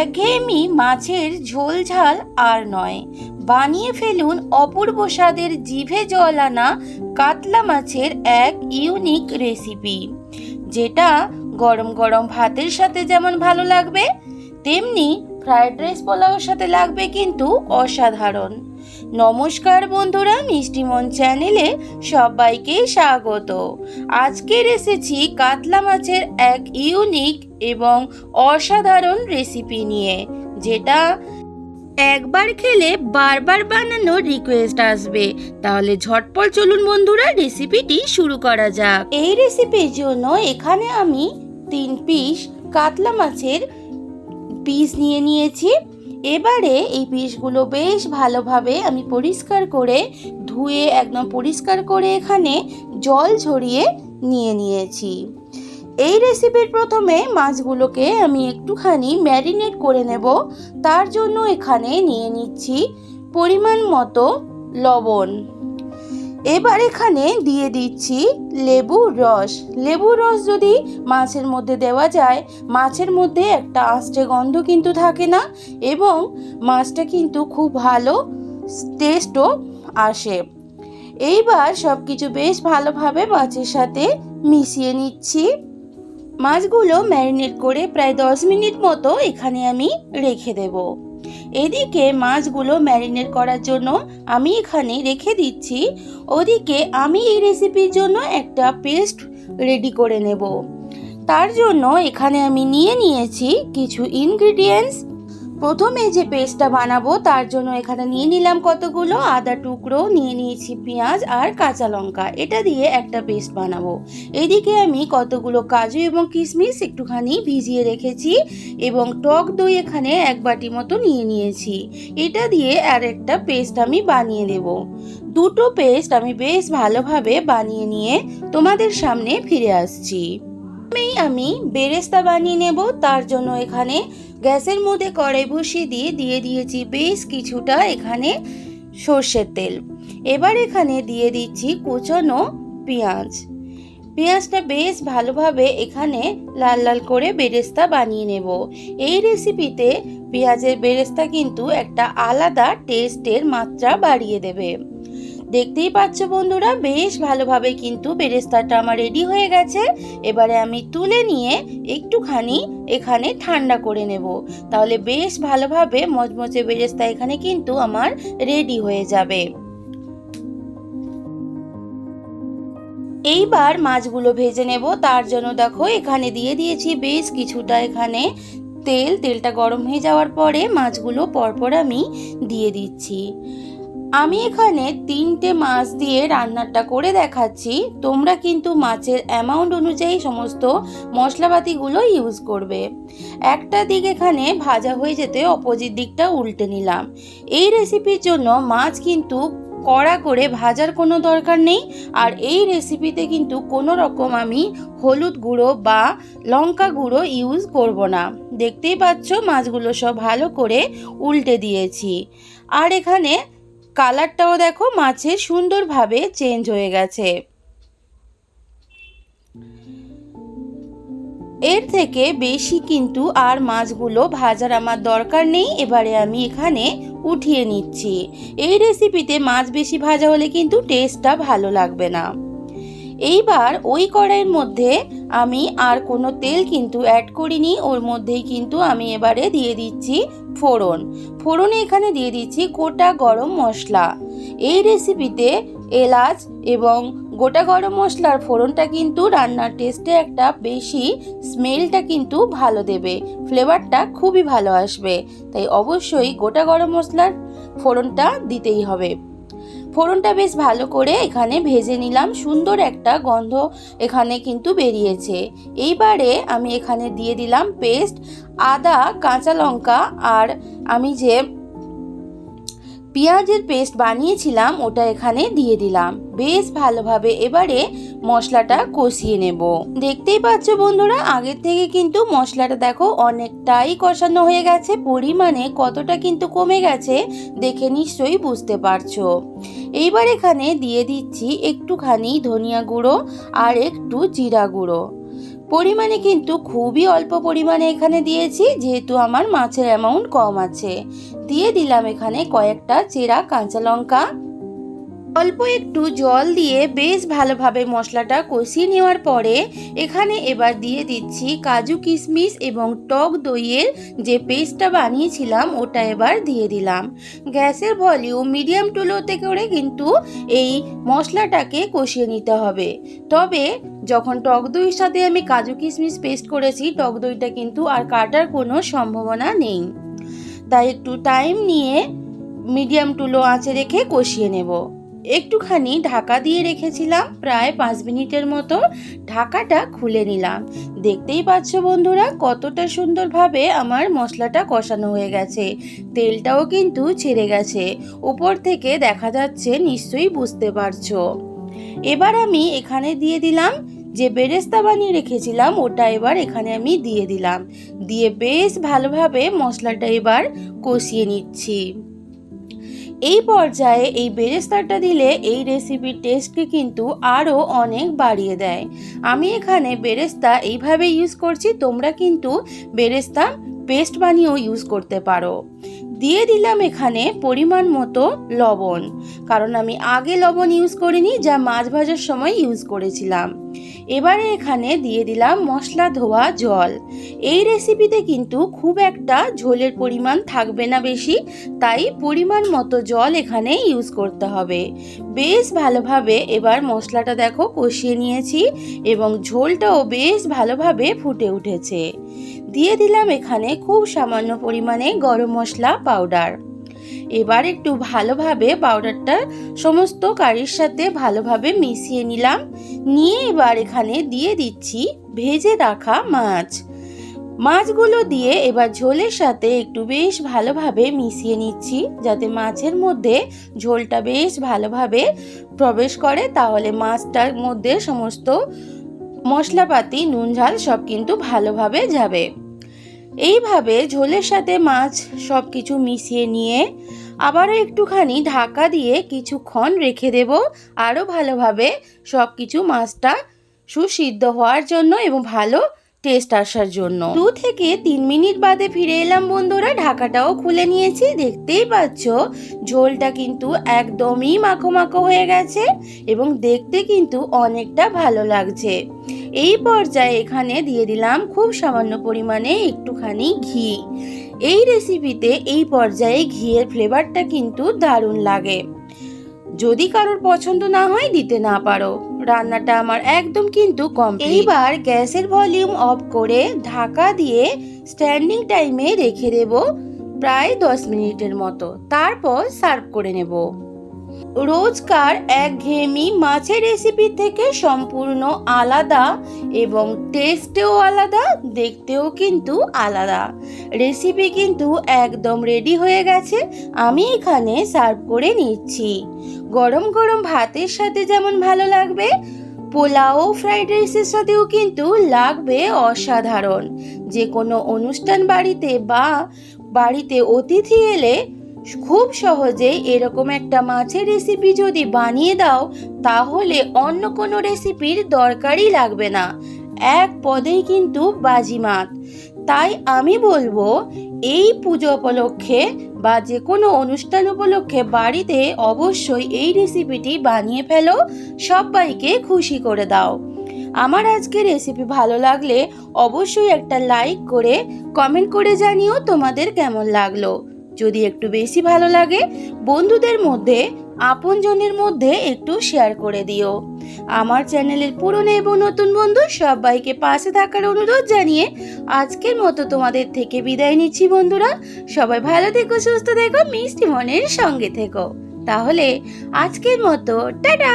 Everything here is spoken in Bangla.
একঘেয়েমি মাছের ঝোলঝাল আর নয়। বানিয়ে ফেলুন অপূর্ব স্বাদের জিভে জল আনা কাতলা মাছের এক ইউনিক রেসিপি। যেটা গরম গরম ভাতের সাথে যেমন ভালো লাগবে, তেমনি ফ্রায়েড রাইস পোলাওর সাথে লাগবে কিন্তু অসাধারণ। নমস্কার বন্ধুরা মিষ্টিমন চ্যানেলে সবাইকে স্বাগত। আজকের এসেছি কাতলা মাছের এক ইউনিক এবং অসাধারণ রেসিপি নিয়ে, যেটা একবার খেলে বারবার বানানোর রিকোয়েস্ট আসবে। তাহলে ঝটপট চলুন বন্ধুরা রেসিপিটি শুরু করা যাক। এই রেসিপির জন্য এখানে আমি তিন পিস কাতলা মাছের পিস নিয়ে নিয়েছি। এবারে এই পিসগুলো বেশ ভালোভাবে আমি পরিষ্কার করে ধুয়ে একদম পরিষ্কার করে এখানে জল ঝরিয়ে নিয়ে নিয়েছি। এই রেসিপির প্রথমে মাছগুলোকে আমি একটুখানি ম্যারিনেট করে নেব। তার জন্য এখানে নিয়ে নিচ্ছি পরিমাণ মতো লবণ। এবার এখানে দিয়ে দিচ্ছি লেবুর রস। লেবুর রস যদি মাছের মধ্যে দেওয়া যায়, মাছের মধ্যে একটা আঁচড়ে গন্ধ কিন্তু থাকে না এবং মাছটা কিন্তু খুব ভালো টেস্টও আসে। এইবার সব কিছু বেশ ভালোভাবে মাছের সাথে মিশিয়ে নিচ্ছি। মাছগুলো ম্যারিনেট করে প্রায় দশ মিনিট মতো এখানে আমি রেখে দেব। এদিকে মাছগুলো ম্যারিনেট করার জন্য আমি এখানে রেখে দিচ্ছি। ওদিকে আমি এই রেসিপির জন্য একটা পেস্ট রেডি করে নেব। তার জন্য এখানে আমি নিয়ে নিয়েছি কিছু ইনগ্রিডিয়েন্টস প্রথমে যে পেস্টটা বানাবো, তার জন্য এখানে নিয়ে নিলাম কতগুলো? আদা টুকরো, নিয়ে নিয়েছি পেঁয়াজ আর কাঁচা লঙ্কা। এটা দিয়ে একটা পেস্ট বানাবো। এদিকে আমি কতগুলো কাজু এবং কিশমিশ একটুখানি ভিজিয়ে রেখেছি এবং টক দই এখানে এক বাটি মতো নিয়ে নিয়েছি। এটা দিয়ে আর একটা পেস্ট আমি বানিয়ে নেব দুটো পেস্ট আমি বেশ ভালোভাবে বানিয়ে নিয়ে তোমাদের সামনে ফিরে আসছি। আমি বেরেস্তা বানিয়ে নেব, তার জন্য এখানে গ্যাসের মধ্যে কড়াই বসিয়ে দিয়ে দিয়ে দিয়েছি বেশ কিছুটা এখানে সর্ষের তেল। এবার এখানে দিয়ে দিচ্ছি কুচনো পেঁয়াজ। পেঁয়াজটা বেশ ভালোভাবে এখানে লাল লাল করে বেরেস্তা বানিয়ে নেব। এই রেসিপিতে পেঁয়াজের বেরেস্তা কিন্তু একটা আলাদা টেস্টের মাত্রা বাড়িয়ে দেবে। দেখতেই পাচ্ছ বন্ধুরা, বেশ ভালোভাবে কিন্তু বেরেস্তাটা আমার রেডি হয়ে গেছে। এবারে আমি তুলে নিয়ে একটুখানি এখানে ঠান্ডা করে নেব। তাহলে বেশ ভালোভাবে মচমচে বেরেস্তা এখানে কিন্তু আমার রেডি হয়ে যাবে। এইবার মাছগুলো ভেজে নেব। তার জন্য দেখো, এখানে দিয়ে দিয়েছি বেশ কিছুটা এখানে তেল। তেলটা গরম হয়ে যাওয়ার পরে মাছগুলো পরপর আমি দিয়ে দিচ্ছি। আমি এখানে তিনটে মাছ দিয়ে রান্নাটা করে দেখাচ্ছি। তোমরা কিন্তু মাছের অ্যামাউন্ট অনুযায়ী সমস্ত মশলাপাতিগুলো ইউজ করবে। একটা দিক এখানে ভাজা হয়ে যেতে অপোজিট দিকটা উল্টে নিলাম। এই রেসিপির জন্য মাছ কিন্তু কড়া করে ভাজার কোনো দরকার নেই। আর এই রেসিপিতে কিন্তু কোনো রকম আমি হলুদ গুঁড়ো বা লঙ্কা গুঁড়ো ইউজ করব না। দেখতেই পাচ্ছ মাছগুলো সব ভালো করে উল্টে দিয়েছি। আর এখানে কালারটাও দেখো মাছের সুন্দরভাবে চেঞ্জ হয়ে গেছে। এর থেকে বেশি কিন্তু আর মাছগুলো ভাজার আমার দরকার নেই, এবারে আমি এখানে উঠিয়ে নিচ্ছি। এই রেসিপিতে মাছ বেশি ভাজা হলে কিন্তু টেস্টটা ভালো লাগবে না। এইবার ওই কড়াইয়ের মধ্যে আমি আর কোনো তেল কিন্তু অ্যাড করিনি, ওর মধ্যেই কিন্তু আমি এবারে দিয়ে দিচ্ছি ফোড়ন। ফোড়নে এখানে দিয়ে দিচ্ছি গোটা গরম মশলা। এই রেসিপিতে এলাচ এবং গোটা গরম মশলার ফোড়নটা কিন্তু রান্নার টেস্টে একটা বেশি স্মেলটা কিন্তু ভালো দেবে। ফ্লেভারটা খুবই ভালো আসবে। তাই অবশ্যই গোটা গরম মশলার ফোড়নটা দিতেই হবে। ফোড়নটা বেশ ভালো করে এখানে ভেজে নিলাম। সুন্দর একটা গন্ধ এখানে কিন্তু বেরিয়েছে। এইবারে আমি এখানে দিয়ে দিলাম পেস্ট, আদা, কাঁচা লঙ্কা আর আমি যে পেঁয়াজের পেস্ট বানিয়েছিলাম ওটা এখানে দিয়ে দিলাম। বেশ ভালোভাবে এবারে মশলাটা কষিয়ে নেব। দেখতেই পাচ্ছ বন্ধুরা, আগের থেকে কিন্তু মশলাটা দেখো অনেকটাই কষানো হয়ে গেছে। পরিমাণে কতটা কিন্তু কমে গেছে দেখে নিশ্চয়ই বুঝতে পারছ। এইবার এখানে দিয়ে দিচ্ছি একটুখানি ধনিয়া গুঁড়ো আর একটু জিরা গুঁড়ো। পরিমাণে কিন্তু খুবই অল্প পরিমাণে এখানে দিয়েছি, যেহেতু আমার মাছের অ্যামাউন্ট কম আছে। দিয়ে দিলাম এখানে কয়েকটা চেরা কাঁচা লঙ্কা। অল্প একটু জল দিয়ে বেশ ভালোভাবে মশলাটা কষিয়ে নেওয়ার পরে এখানে এবার দিয়ে দিচ্ছি কাজু কিশমিশ এবং টক দইয়ের যে পেস্টটা বানিয়েছিলাম, ওটা এবার দিয়ে দিলাম। গ্যাসের ভলিউম মিডিয়াম টু লোতে করে কিন্তু এই মশলাটাকে কষিয়ে নিতে হবে। তবে যখন টক দইয়ের সাথে আমি কাজু কিশমিশ পেস্ট করেছি, টক দইটা কিন্তু আর কাটার কোনো সম্ভাবনা নেই। তাই একটু টাইম নিয়ে মিডিয়াম টু লো আঁচে রেখে কষিয়ে নেব। একটুখানি ঢাকা দিয়ে রেখেছিলাম, প্রায় পাঁচ মিনিটের মতো ঢাকাটা খুলে নিলাম। দেখতেই পাচ্ছ বন্ধুরা, কতটা সুন্দরভাবে আমার মশলাটা কষানো হয়ে গেছে। তেলটাও কিন্তু ছেড়ে গেছে। উপর থেকে দেখা যাচ্ছে, নিশ্চয়ই বুঝতে পারছ। এবার আমি এখানে দিয়ে দিলাম যে বেরেস্তা বানিয়ে রেখেছিলাম, ওটা এবার এখানে আমি দিয়ে দিলাম। দিয়ে বেশ ভালোভাবে মশলাটা এবার কষিয়ে নিচ্ছি। এই পর্যায়ে এই বেরেস্তাটা দিলে এই রেসিপির টেস্টকে কিন্তু আরও অনেক বাড়িয়ে দেয়। আমি এখানে বেরেস্তা এইভাবে ইউজ করছি, তোমরা কিন্তু বেরেস্তা পেস্ট বানিয়েও ইউজ করতে পারো। দিয়ে দিলাম এখানে পরিমাণ মতো লবণ। কারণ আমি আগে লবণ ইউজ করিনি, যা মাছ ভাজার সময় ইউজ করেছিলাম। এবারে এখানে দিয়ে দিলাম মশলা ধোয়া জল। এই রেসিপিতে কিন্তু খুব একটা ঝোলের পরিমাণ থাকবে না বেশি, তাই পরিমাণ মতো জল এখানে ইউজ করতে হবে। বেশ ভালোভাবে এবার মশলাটা দেখো কষিয়ে নিয়েছি এবং ঝোলটাও বেশ ভালোভাবে ফুটে উঠেছে। দিয়ে দিলাম এখানে খুব সামান্য পরিমাণে গরম মশলা পাউডার এবার একটু ভালোভাবে পাউডারটা সমস্ত কারির সাথে ভালোভাবে মিশিয়ে নিলাম। নিয়ে এবার এখানে দিয়ে দিচ্ছি ভেজে রাখা মাছ। মাছগুলো দিয়ে এবার ঝোলের সাথে একটু বেশ ভালোভাবে মিশিয়ে নিচ্ছি, যাতে মাছের মধ্যে ঝোলটা বেশ ভালোভাবে প্রবেশ করে। তাহলে মাছটার মধ্যে সমস্ত মশলাপাতি, নুন, ঝাল সব কিন্তু ভালোভাবে যাবে। এইভাবে ঝোলের সাথে মাছ সব কিছু মিশিয়ে নিয়ে আবারও একটুখানি ঢাকা দিয়ে কিছুক্ষণ রেখে দেব, আরও ভালোভাবে সব কিছু মাছটা সুসিদ্ধ হওয়ার জন্য এবং ভালো টেস্ট আসার জন্য। দু থেকে তিন মিনিট বাদে ফিরে এলাম বন্ধুরা, ঢাকাটাও খুলে নিয়েছি, দেখতেই পাচ্ছ। ঝোলটা কিন্তু একদমই মাখো মাখো হয়ে গেছে এবং দেখতে কিন্তু অনেকটা ভালো লাগছে। এই পর্যায়ে এখানে দিয়ে দিলাম খুব সামান্য পরিমাণে একটুখানি ঘি। এই রেসিপিতে এই পর্যায়ে ঘিয়ের ফ্লেভারটা কিন্তু দারুণ লাগে। যদি কারোর পছন্দ না হয়, দিতে না পারো। রান্নাটা আমার একদম কিন্তু কম এইবার গ্যাসের ভলিউম অফ করে ঢাকা দিয়ে স্ট্যান্ডিং টাইমে রেখে দেব প্রায় দশ মিনিটের মতো। তারপর সার্ভ করে নেব। রোজকার এক একঘেয়েমি মাছের রেসিপি থেকে সম্পূর্ণ আলাদা এবং টেস্টেও আলাদা, দেখতেও কিন্তু আলাদা। রেসিপি কিন্তু একদম রেডি হয়ে গেছে, আমি এখানে সার্ভ করে নিচ্ছি। গরম গরম ভাতের সাথে যেমন ভালো লাগবে, পোলাও ফ্রাইড রাইসের সাথেও কিন্তু লাগবে অসাধারণ। যে কোনো অনুষ্ঠান বাড়িতে বা বাড়িতে অতিথি এলে খুব সহজেই এরকম একটা মাছের রেসিপি যদি বানিয়ে দাও, তাহলে অন্য কোনো রেসিপির দরকারই লাগবে না। এক পদেই কিন্তু বাজিমাত তাই আমি বলব, এই পুজো উপলক্ষে বা যে কোনো অনুষ্ঠান উপলক্ষে বাড়িতে অবশ্যই এই রেসিপিটি বানিয়ে ফেলো, সবাইকে খুশি করে দাও। আমার আজকে রেসিপি ভালো লাগলে অবশ্যই একটা লাইক করে কমেন্ট করে জানিও তোমাদের কেমন লাগল। যদি একটু বেশি ভালো লাগে, বন্ধুদের মধ্যে, আপনজনের মধ্যে একটু শেয়ার করে দিও। আমার চ্যানেলের পুরনো এবং নতুন বন্ধু সবাইকে পাশে থাকার অনুরোধ জানিয়ে আজকের মতো তোমাদের থেকে বিদায় নিচ্ছি বন্ধুরা। সবাই ভালো থেকো, সুস্থ থেকো, মিষ্টি মনের সঙ্গে থেকো। তাহলে আজকের মতো, টাটা!